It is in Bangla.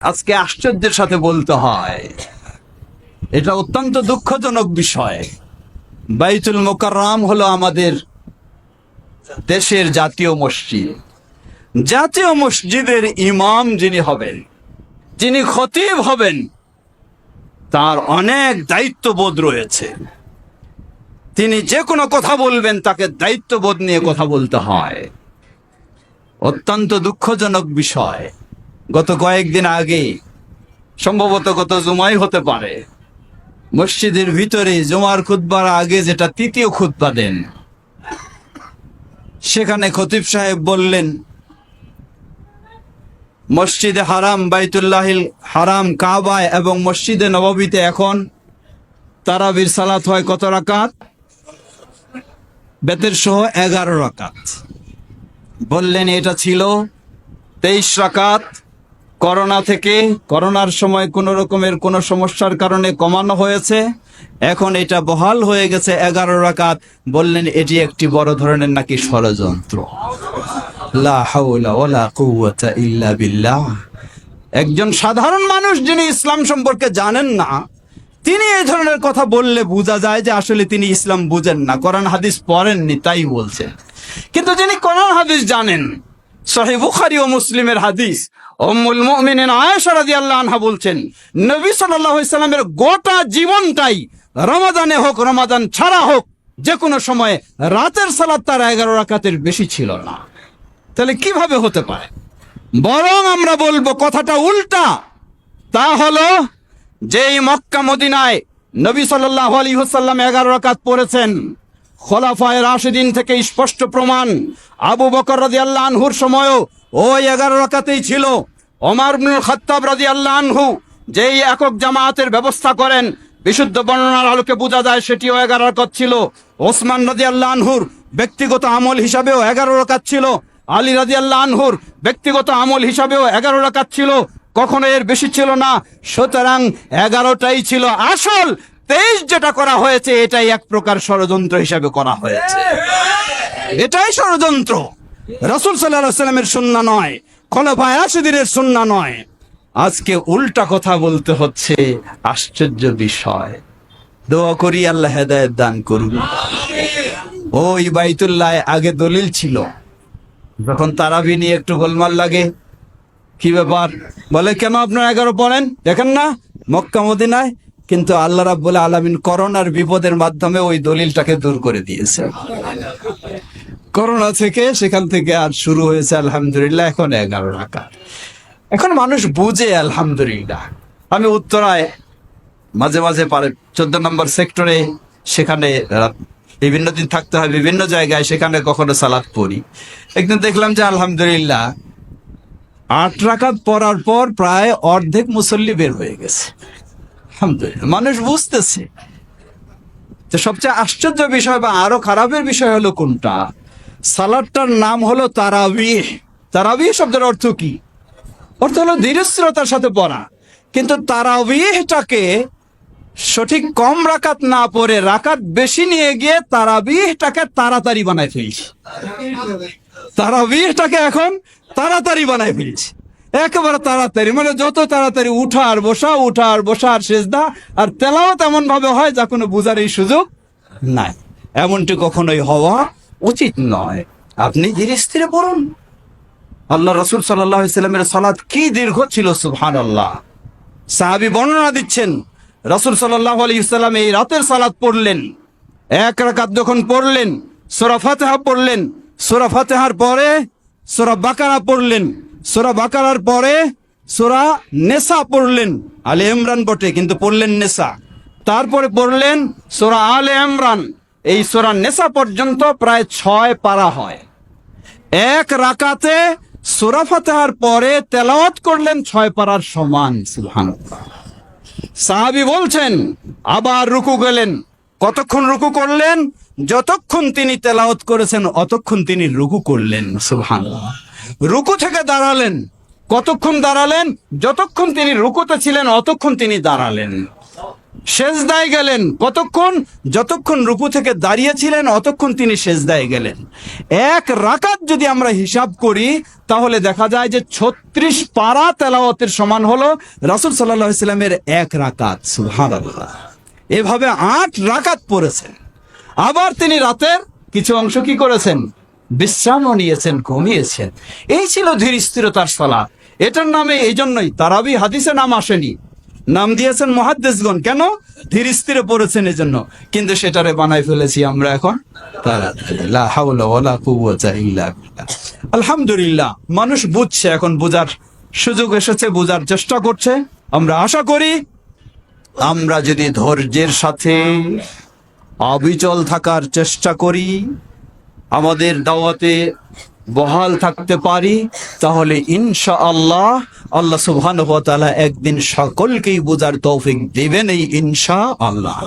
আজকে আশ্চর্যের সাথে বলতে হয়, এটা অত্যন্ত দুঃখজনক বিষয়। বাইতুল মোকাররাম হলো আমাদের দেশের জাতীয় মসজিদ। জাতীয় মসজিদের ইমাম যিনি হবেন, যিনি খতিব হবেন, তার অনেক দায়িত্ববোধ রয়েছে। তিনি যে কোনো কথা বলবেন, তাকে দায়িত্ববোধ নিয়ে কথা বলতে হয়। অত্যন্ত দুঃখজনক বিষয়। গত কয়েকদিন আগে, সম্ভবত গত জুমাই হতে পারে, মসজিদের ভিতরে জুমার খুতবার আগে যেটা তৃতীয় খুতবা দেন, সেখানে খতিব সাহেব বললেন, মসজিদে হারাম, বাইতুল্লাহিল হারাম, কাবায় এবং মসজিদে নববীতে এখন তারাবির সালাত হয় কত রাকাত? বেতের সহ এগারো রাকাত। বললেন, এটা ছিল তেইশ রাকাত করোনা থেকে করোনার সময় কোনো রকমের কোনো সমস্যার কারণে কমানো হয়েছে। এখন এটা বহাল হয়ে গেছে এগারো রাকাত। বললেন, এটি একটি বড় ধরনের নাকি ষড়যন্ত্র? একজন সাধারণ মানুষ যিনি ইসলাম সম্পর্কে জানেন না, তিনি এই ধরনের কথা বললে বোঝা যায় যে আসলে তিনি ইসলাম বুঝেন না। কোরআন হাদিস পড়েননি, তাই বলছেন। কিন্তু যিনি কোরআন হাদিস জানেন সহি বুখারি ও মুসলিমের হাদিস। উম্মুল মুমিনিন আয়েশা রাদিয়াল্লাহু আনহা বলছেন, নবী সাল্লাল্লাহু আলাইহি সাল্লামের গোটা জীবনটাই রমাদানে হোক, রমাদান ছাড়া হোক যে কোনো সময়ে রাতের সালাত তার এগারো রাকাতের বেশি ছিল না। তাহলে কীভাবে হতে পারে? বরং আমরা বলব কথাটা উল্টা। তা হলো, যেই মক্কা মদিনায় নবী সাল্লাল্লাহু আলাইহি ওয়াসাল্লাম এগারো রাকাত পড়েছেন খোলাফায় রাশিদিন থেকে স্পষ্ট প্রমাণ। আবু বকর রাদিয়াল্লাহু আনহুর সময়ও ওই এগারো রাকাতেই ছিল। ওমর খাত্তাব রাদিয়াল্লাহু আনহু যেই একক জামায়াতের ব্যবস্থা করেন, বিশুদ্ধ বর্ণনার আলোকে বোঝা যায় সেটিও এগারো রকাত ছিল। ওসমান রাদিয়াল্লাহু আনহুর ব্যক্তিগত আমল হিসাবেও এগারো রাকাত ছিল। আলী রাদিয়াল্লাহু আনহুর ব্যক্তিগত আমল হিসাবেও এগারো রকাত ছিল। কখনো এর বেশি ছিল না। সুতরাং এগারোটাই ছিল আসল তেইশ যেটা করা হয়েছে, এটাই এক প্রকার ষড়যন্ত্র হিসাবে করা হয়েছে। এটাই ষড়যন্ত্র। রসুল সাল্লামের সুন্না নয়, খলফায় আশিদিনের সুন্না নয়। আজকে উল্টা কথা বলতে হচ্ছে, আশ্চর্য বিষয়। দোয়া করি আল্লাহ হেদায়ত দান করুন। ওই বাইতুল্লাহ আগে দলিল ছিল। যখন তারাবি নিয়ে একটু গোলমাল লাগে, কি ব্যাপার? বলে, কেন আপনার এগারো পড়েন? দেখেন না মক্কা মদিনায় কিন্তু আল্লাহ রাব্বুল আলামিন করোনার বিপদের মাধ্যমে ওই দলিলটাকে দূর করে দিয়েছে। করোনা থেকে সেখান থেকে আর শুরু হয়েছে আলহামদুলিল্লাহ, এখন এগারো রাখা এখন মানুষ বুঝে আলহামদুলিল্লাহ। আমি উত্তরায় মাঝে মাঝে পারে চোদ্দ নম্বর সেক্টরে সেখানে বিভিন্ন দিন থাকতে হয়, বিভিন্ন জায়গায় সেখানে কখনো সালাদ পড়ি। একদিন দেখলাম যে আলহামদুলিল্লাহ আট রাকাত পড়ার পর প্রায় অর্ধেক মুসল্লি বের হয়ে গেছে। আলহামদুলিল্লাহ। মানুষ বুঝতেছে। তো সবচেয়ে আশ্চর্য বিষয় বা আরও খারাপের বিষয় হলো কোনটা? সালাদটার নাম হলো তারাবিহ তারাবিহ শব্দের অর্থ কি? অর্থ হলো ধীরস্থিরতার সাথে পড়া। কিন্তু তারাবিহটাকে সঠিক কম রাকাত না পড়ে রাকাত বেশি নিয়ে গিয়ে তারাবিহটাকে তাড়াতাড়ি বানায় ফেলছি। তারাবিহটাকে এখন তাড়াতাড়ি বানায় ফেলছি। একেবারে তাড়াতাড়ি মানে যত তাড়াতাড়ি উঠা আর বসা, উঠা আর বসা আর সেজদা আর তেলাও তেমন ভাবে হয় যা কোনো বুঝার এই সুযোগ নাই। এমনটি কখনোই হওয়া উচিত নয়। আপনি ধীরে স্থিরে পড়ুন। আল্লাহ রসুল সাল্লাহ ইসলামের সালাদ কি দীর্ঘ ছিল সুবহান আল্লাহ সাহাবি বর্ণনা দিচ্ছেন, রসুল সাল্লাহ আলী এই রাতের সালাদ পড়লেন, এক রাকাত যখন পড়লেন, সোরা ফাতেহা পড়লেন, সোরা ফাতেহার পরে সোরা বাকারা পড়লেন সোরা বাকারার পরে সোরা নেশা পড়লেন, আলে ইমরান বটে, কিন্তু পড়লেন নেশা তারপরে পড়লেন সোরা আলে ইমরান। এই সোরা নেশা পর্যন্ত প্রায় ছয় পারা হয়। এক রাকাতে সুরা ফাতেহার পরে তেলাওয়াত করলেন ছয় পারার সমান, সুবহানাল্লাহ। সাহাবি বলছেন, আবার রুকু গেলেন। কতক্ষণ রুকু করলেন? যতক্ষণ তিনি তেলাওয়াত করেছেন, অতক্ষণ তিনি রুকু করলেন, সুবহানাল্লাহ। রুকু থেকে দাঁড়ালেন। কতক্ষণ দাঁড়ালেন? যতক্ষণ তিনি রুকুতে ছিলেন, অতক্ষণ তিনি দাঁড়ালেন। সেজদায় গেলেন। কতক্ষণ? যতক্ষণ রুকু থেকে দাঁড়িয়েছিলেন, অতক্ষণ তিনি সেজদায় গেলেন। এক রাকাত যদি আমরা হিসাব করি, তাহলে দেখা যায় যে ছত্রিশ পারা তেলাওয়াতের সমান হলো রাসুল সাল্লাহ ইসলামের এক রাকাত। সুবহানাল্লাহ। এভাবে আট রাকাত পড়েছেন। আবার তিনি রাতের কিছু অংশ কি করেছেন? বিশ্রামও নিয়েছেন, ঘুমিয়েছেন। এই ছিল ধীর স্থিরতার সলা। এটার নামে এই জন্যই তারাবি হাদিসে নাম আসেনি। নাম দিয়েছেন মহাদ্দেশগণ কেন? ধীর স্থিরে পড়েছেন এই জন্য কিন্তু সেটারে বানাই ফেলেছি আমরা এখন। আলহামদুলিল্লাহ, মানুষ বুঝছে, এখন বোঝার সুযোগ এসেছে, বোঝার চেষ্টা করছে। আমরা আশা করি, আমরা যদি ধৈর্যের সাথে অবিচল থাকার চেষ্টা করি আমাদের দাওয়াতে বহাল থাকতে পারি, তাহলে ইনশা আল্লাহ আল্লাহ সুবহান একদিন সকলকেই বোঝার তৌফিক দেবেন এই ইনশা আল্লাহ